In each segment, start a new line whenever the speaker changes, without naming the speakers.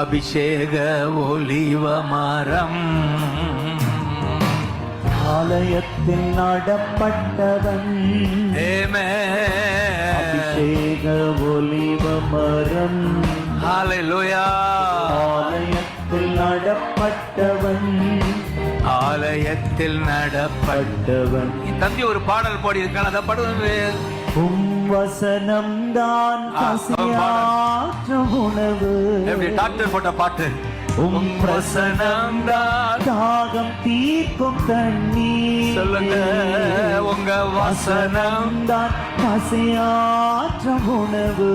அபிஷேக ஒலிவ மரம்.
ஆலயத்தில் நடப்பட்டவன்.
ஏமே
அபிஷேக ஒலிவ மரம். ஆலயத்தில் நடப்பட்டவன்.
ஆலயத்தில் நடப்பட்ட
பட்டவன்
தம்பி ஒரு பாடல் பாடி இருக்கான் அதை படுவது
வசனம் தான் பசியாற்றும் உணவு.
எப்படி டாக்டர் போட்ட பாட்டு?
உம் பிரசனம்
தான்
தாகம் தீர்க்கும் தண்ணீர்.
சொல்லுங்க உங்க வசனம்
தான் பசியாற்றும் உணவு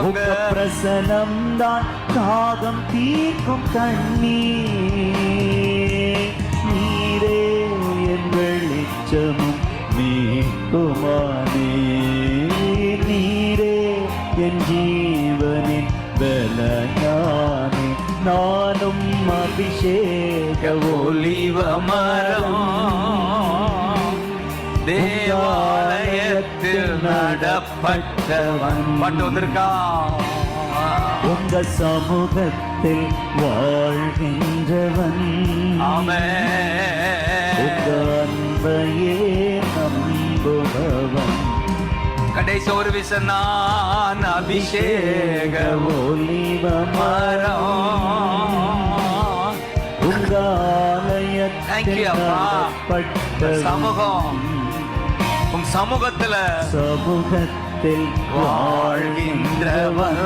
உங்க
பிரசனம் தான் தாகம் தீர்க்கும் தண்ணீர். நீரே என் வெளிச்சமும் மீட்புமானே நீரே என் ஜீவனின் பலனானே. நானும் அபிஷேக
ஒலிவ மரம். தேவாலயத்தில் நடப்பட்டவன். பாட்டு
உங்க சமூகத்தில் வாழ்கின்றவன்.
ஆமே ஒரு நான் அபிஷேக
ஒலிவ மரம். நடப்பட்டவன்
சமூகம். உன் சமூகத்துல
சமூகத்தில்
வாழ்கின்றவன்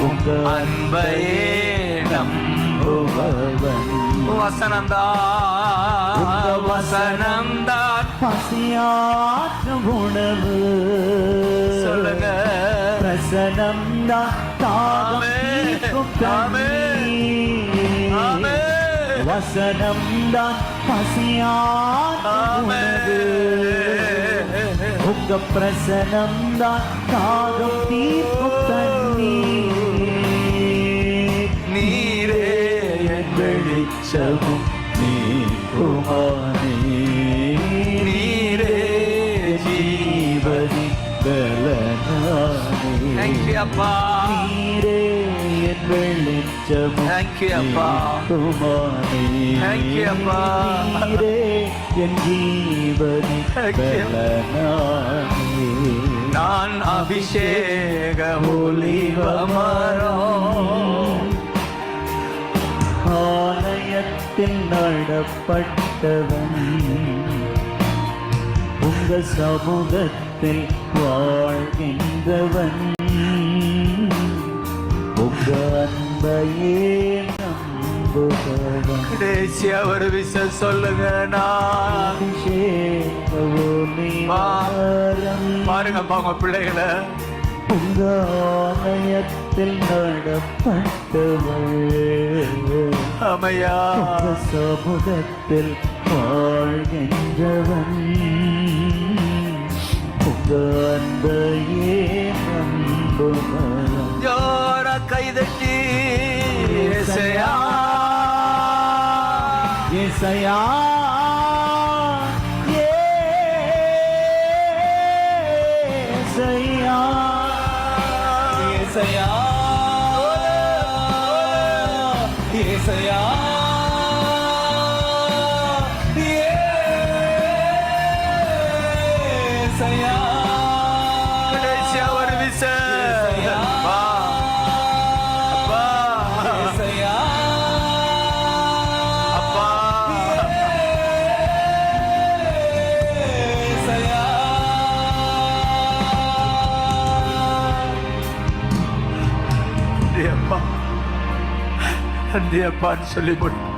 உங்க
அன்பையே
நம்புபவன்.
வசனம்தான் வசனம்தான்
பசியாற்றும் உணவு
சொல்லுங்க
பிரசனம் தான் தாகம்
ஆமே.
தீர்க்கும்
ஆமே.
தண்ணீர்.
ஆமே.
வசனம் தான் பசியாற்றும். உணவு உங்க பிரசனம் தான் தாகம் தீர்க்கும் தண்ணீர்
நீரே என்
வெளிச்சமும் என் ஜீவனி
நான் அபிஷேக ஒலிவ
நடப்பட்டவன். உங்க சமூகத்தில் வாழ்கின்றவன். உங்க அன்பையே நம்புபவன்.
கடைசி ஒரு விஷயம் சொல்லுங்க நான். பாருங்கப்பா உங்க பிள்ளைகளை.
உங்க ஆலயத்தில் நடப்பட்டவள்
அமையா.
சமூகத்தில் வாழ்கின்றவன். உங்க அன்பையே நம்புபவன்.
ஜோர கைதட்டி? இசையா
இசையா ஏசையா.
இசையா இசையா கடைசி நன்றி அப்பா நன்றி அப்பான்னு சொல்லி போட்டு